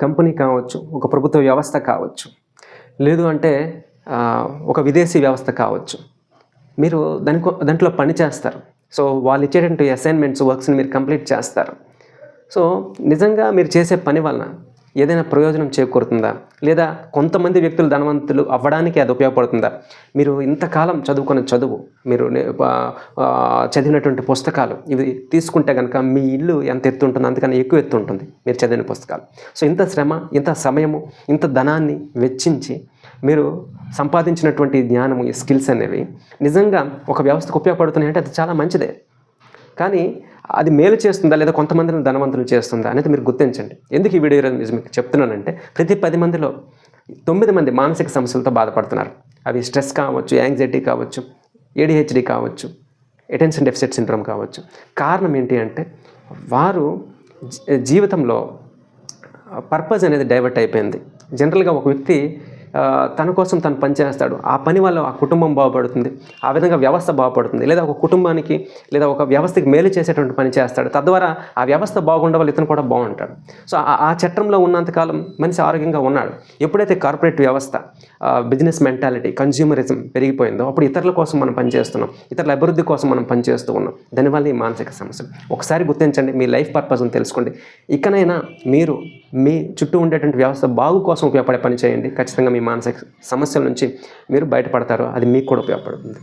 Company కావచ్చు ఒక ప్రభుత్వ వ్యవస్థ కావచ్చు లేదు అంటే ఒక విదేశీ వ్యవస్థ కావచ్చు. మీరు దానికో దాంట్లో పని చేస్తారు. సో వాళ్ళు ఇచ్చేటువంటి అసైన్మెంట్స్ వర్క్స్ని మీరు కంప్లీట్ చేస్తారు. సో నిజంగా మీరు చేసే పని వలన ఏదైనా ప్రయోజనం చేకూరుతుందా? లేదా కొంతమంది వ్యక్తులు ధనవంతులు అవ్వడానికి అది ఉపయోగపడుతుందా? మీరు ఇంతకాలం చదువుకున్న చదువు మీరు చదివినటువంటి పుస్తకాలు ఇవి తీసుకుంటే కనుక మీ ఇల్లు ఎంత ఎత్తు ఉంటుంది అంతకన్నా ఎక్కువ ఎత్తు ఉంటుంది మీరు చదివిన పుస్తకాలు. సో ఇంత శ్రమ ఇంత సమయము ఇంత ధనాన్ని వెచ్చించి మీరు సంపాదించినటువంటి జ్ఞానము ఈ స్కిల్స్ అనేవి నిజంగా ఒక వ్యవస్థకు ఉపయోగపడుతున్నాయి అంటే అది చాలా మంచిదే. కానీ అది మేలు చేస్తుందా లేదా కొంతమందిని ధనవంతులు చేస్తుందా అనేది మీరు గుర్తించండి. ఎందుకు ఈ వీడియో మీకు చెప్తున్నానంటే ప్రతి పది మందిలో తొమ్మిది మంది మానసిక సమస్యలతో బాధపడుతున్నారు. అవి స్ట్రెస్ కావచ్చు యాంగ్జైటీ కావచ్చు ఏడిహెచ్డి కావచ్చు అటెన్షన్ డెఫిసిట్ సిండ్రోమ్ కావచ్చు. కారణం ఏంటి అంటే వారు జీవితంలో పర్పస్ అనేది డైవర్ట్ అయిపోయింది. జనరల్గా ఒక వ్యక్తి తన కోసం తను పనిచేస్తాడు. ఆ పని వల్ల ఆ కుటుంబం బాగుపడుతుంది. ఆ విధంగా వ్యవస్థ బాగుపడుతుంది. లేదా ఒక కుటుంబానికి లేదా ఒక వ్యవస్థకి మేలు చేసేటువంటి పని చేస్తాడు. తద్వారా ఆ వ్యవస్థ బాగుండే వాళ్ళు ఇతను కూడా బాగుంటాడు. సో ఆ- చట్టంలో ఉన్నంతకాలం మనిషి ఆరోగ్యంగా ఉన్నాడు. ఎప్పుడైతే కార్పొరేట్ వ్యవస్థ బిజినెస్ మెంటాలిటీ కన్జ్యూమరిజం పెరిగిపోయిందో అప్పుడు ఇతరుల కోసం మనం పనిచేస్తున్నాం. ఇతరుల అభివృద్ధి కోసం మనం పనిచేస్తూ ఉన్నాం. దానివల్ల ఈ మానసిక సమస్యలు. ఒకసారి గుర్తించండి మీ లైఫ్ పర్పస్ని తెలుసుకోండి. ఇకనైనా మీరు మీ చుట్టూ ఉండేటువంటి వ్యవస్థ బాగు కోసం ఉపయోగపడే పని చేయండి. ఖచ్చితంగా మీ మానసిక సమస్యల నుంచి మీరు బయటపడతారు అది మీకు కూడా ఉపయోగపడుతుంది.